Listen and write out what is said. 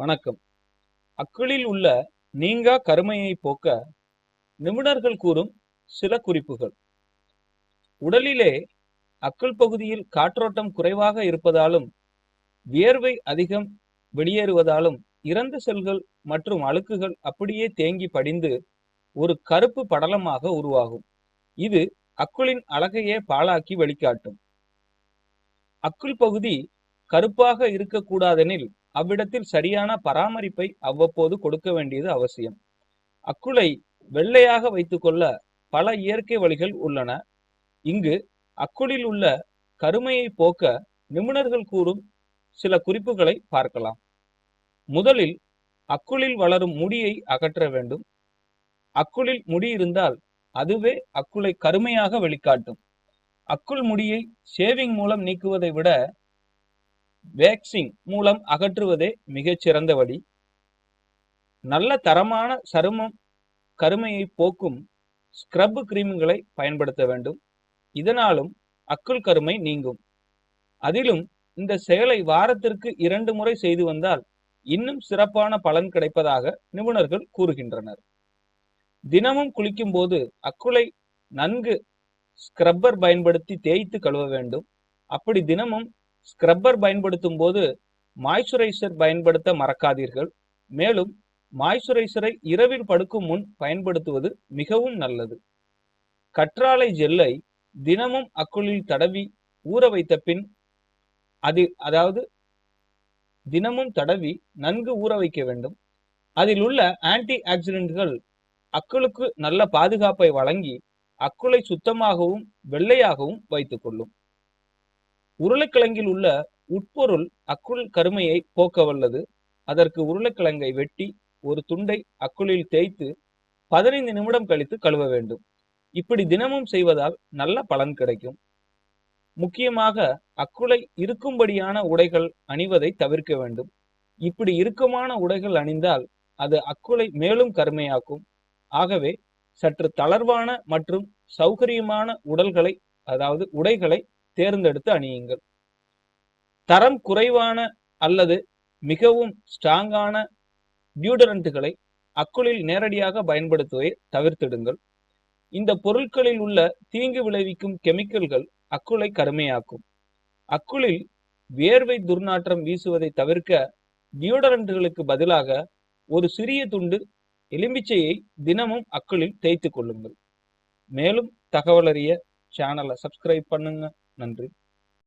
வணக்கம். அக்குளில் உள்ள நீங்கா கருமையை போக்க நிபுணர்கள் கூறும் சில குறிப்புகள். உடலிலே அக்குள் பகுதியில் காற்றோட்டம் குறைவாக இருப்பதாலும் வியர்வை அதிகம் வெளியேறுவதாலும் இறந்த செல்கள் மற்றும் அழுக்குகள் அப்படியே தேங்கி படிந்து ஒரு கருப்பு படலமாக உருவாகும். இது அக்குளின் அழகையே பாழாக்கி வெளிக்காட்டும். அக்குள் பகுதி கருப்பாக இருக்கக்கூடாதெனில் அவ்விடத்தில் சரியான பராமரிப்பை அவ்வப்போது கொடுக்க வேண்டியது அவசியம். அக்குளை வெள்ளையாக வைத்துக்கொள்ள பல இயற்கை வழிகள் உள்ளன. இங்கு அக்குளில் உள்ள கருமையை போக்க நிபுணர்கள் கூறும் சில குறிப்புகளை பார்க்கலாம். முதலில் அக்குளில் வளரும் முடியை அகற்ற வேண்டும். அக்குளில் முடி இருந்தால் அதுவே அக்குளை கருமையாக வெளிக்காட்டும். அக்குள் முடியை ஷேவிங் மூலம் நீக்குவதை விட வேக்சிங் மூலம் அகற்றுவதே மிகச்சிறந்த வழி. நல்ல தரமான சருமம் கருமையை போக்கும் ஸ்க்ரப் கிரீம்களை பயன்படுத்த வேண்டும். இதனாலும் அக்குள் கருமை நீங்கும். அதிலும் இந்த செயலை வாரத்திற்கு இரண்டு முறை செய்து வந்தால் இன்னும் சிறப்பான பலன் கிடைப்பதாக நிபுணர்கள் கூறுகின்றனர். தினமும் குளிக்கும் போது அக்குளை நன்கு ஸ்க்ரப்பர் பயன்படுத்தி தேய்த்து கழுவ வேண்டும். அப்படி தினமும் ஸ்க்ரப்பர் பயன்படுத்தும் போது மாய்ஸ்சரைசர் பயன்படுத்த மறக்காதீர்கள். மேலும் மாய்ஸ்சரைசரை இரவில் படுக்கும் முன் பயன்படுத்துவது மிகவும் நல்லது. கற்றாழை ஜெல்லை தினமும் அக்குளில் தடவி ஊற வைத்த பின் அதில் அதாவது தினமும் தடவி நன்கு ஊற வைக்க வேண்டும். அதில் உள்ள ஆன்டி ஆக்சிடென்ட்கள் அக்குளுக்கு நல்ல பாதுகாப்பை வழங்கி அக்குளை சுத்தமாகவும் வெள்ளையாகவும் வைத்துக் கொள்ளும். உருளைக்கிழங்கில் உள்ள உட்பொருள் அக்குள் கருமையை போக்க வல்லது. அதற்கு உருளைக்கிழங்கை வெட்டி ஒரு துண்டை அக்குளில் தேய்த்து பதினைந்து நிமிடம் கழித்து கழுவ வேண்டும். இப்படி தினமும் செய்வதால் நல்ல பலன் கிடைக்கும். முக்கியமாக அக்குளை இருக்கும்படியான உடைகள் அணிவதை தவிர்க்க வேண்டும். இப்படி இறுக்கமான உடைகள் அணிந்தால் அது அக்குளை மேலும் கருமையாக்கும். ஆகவே சற்று தளர்வான மற்றும் சௌகரியமான உடல்களை அதாவது உடைகளை தேர்ந்தெடுத்து அணியுங்கள். தரம் குறைவான அல்லது மிகவும் ஸ்ட்ராங்கான டியூடரண்ட்டுகளை அக்குளில் நேரடியாக பயன்படுத்துவதை தவிர்த்திடுங்கள். இந்த பொருட்களில் உள்ள தீங்கு விளைவிக்கும் கெமிக்கல்கள் அக்குளை கருமையாக்கும் அக்குளில் வேர்வை துர்நாற்றம் வீசுவதை தவிர்க்க டியோடரண்ட்டுகளுக்கு பதிலாக ஒரு சிறிய துண்டு எலும்பிச்சையை தினமும் அக்குளில் தேய்த்து கொள்ளுங்கள். மேலும் தகவலறிய சேனலை சப்ஸ்கிரைப் பண்ணுங்க. நன்றி.